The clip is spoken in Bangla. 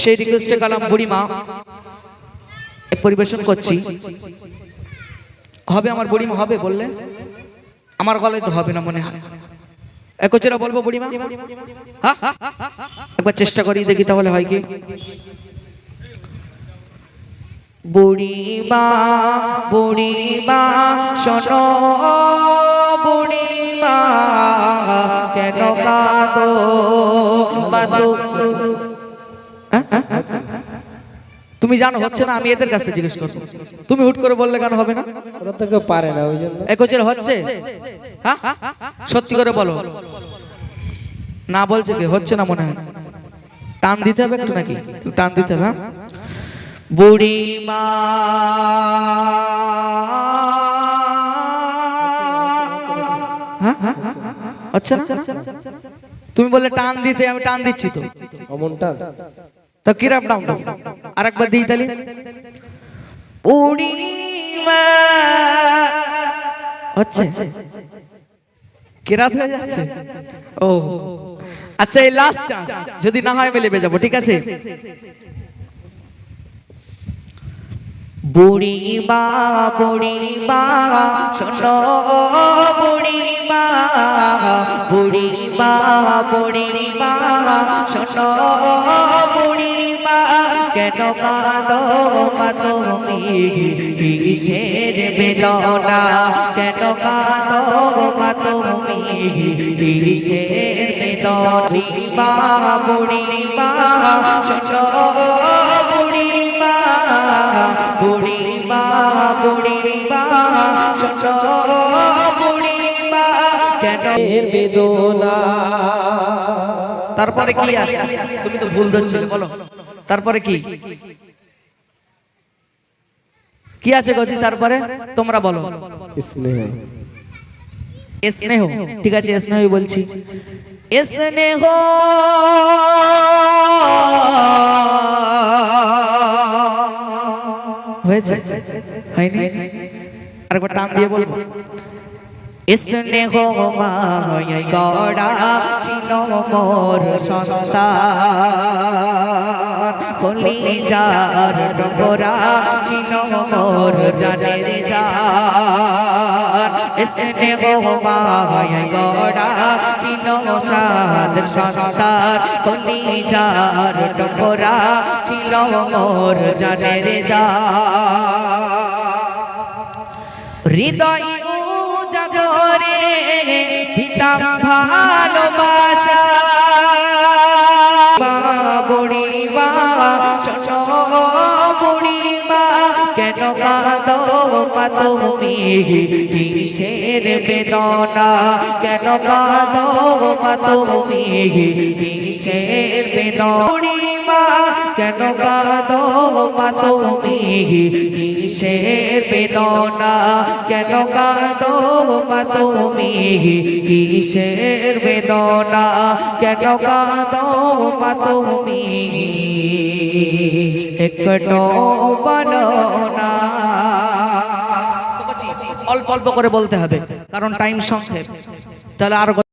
সেই রিকোয়েস্টে কালাম বুড়িমা, পরিবেশন করছি হবে আমার বুড়িমা, হবে, বললে আমার গলায় তো হবে না মনে হয় একচেরা বলব, বুড়িমা হ্যাঁ? একবার চেষ্টা করি দেখি তাহলে হয় কি বুড়িমা বুড়িমা, শোনো, বুড়িমা, কেন কাঁদো বাদো? তুমি জানো হচ্ছে না আমি এদের কাছ থেকে জিজ্ঞেস করব। তুমি হুট করে বললে কেন হবে না? ওরা তো কেউ পারে না ওই জন্য। একচের হচ্ছে? হ্যাঁ? সত্যি করে বলো। না বলছে কি? হচ্ছে না মনে হয়। টান দিতে হবে একটু নাকি? টান দিতে হবে হ্যাঁ? বুড়িমা হ্যাঁ? হচ্ছে না? তুমি বললে টান দিতে আমি টান দিচ্ছি তো। অমনটা তো কিরাম নাম দাও আরেকবার দিই তাহলে। উড়িমা হচ্ছে। কিরাত হয়ে যাচ্ছে? ও। আচ্ছা এই লাস্ট চান্স যদি না হয় মেলে যাব, ঠিক আছে? বুড়িমা বুড়িমা শোনো বুড়িমা বুড়িমা বুড়িমা শোনো কেন কাঁদো মা তুমি? কিসের বেদনা? কেন কাঁদো মা তুমি? কিসের বেদনা? বুড়িমা শোনো বুড়িমা বুড়িমা বুড়িমা শোনো বুড়িমা কেন? এর বেদনা? তারপরে কি আছে? তুমি তো ভুল ধরছিলে বলো। তারপরে কি? কি আছে গজি তারপরে? তোমরা বলো। স্নেহ। স্নেহ ঠিক আছে স্নেহ বলছি। স্নেহ। হয়েছে? হয়নি? আরেকবার টান দিয়ে বলব। স্নেহ মায় গড়া ছিল মোর সন্তান। কলি যার ডোরা ছিল মোর জানের যার স্নেহ মায় গড়া ছিল সাদ সন্তান কলি যার ডোরা ছিল মোর জানের যার হৃদয় উজাগরে পিতাম ভালোবাসা। শোনো বুড়িমা কেন কাঁদো মা তুমি কিসের বেদনা কেন কাঁদো মা তুমি কিসের বেদনা। কেন কাঁদো মা তুমি? কিসের বেদনা? কেন কাঁদো মা তুমি? কিসের বেদনা? কেন কাঁদো মা তুমি? একটু বলো না। অল্প অল্প করে বলতে হবে, কারণ টাইম সংক্ষেপ। তাহলে আরও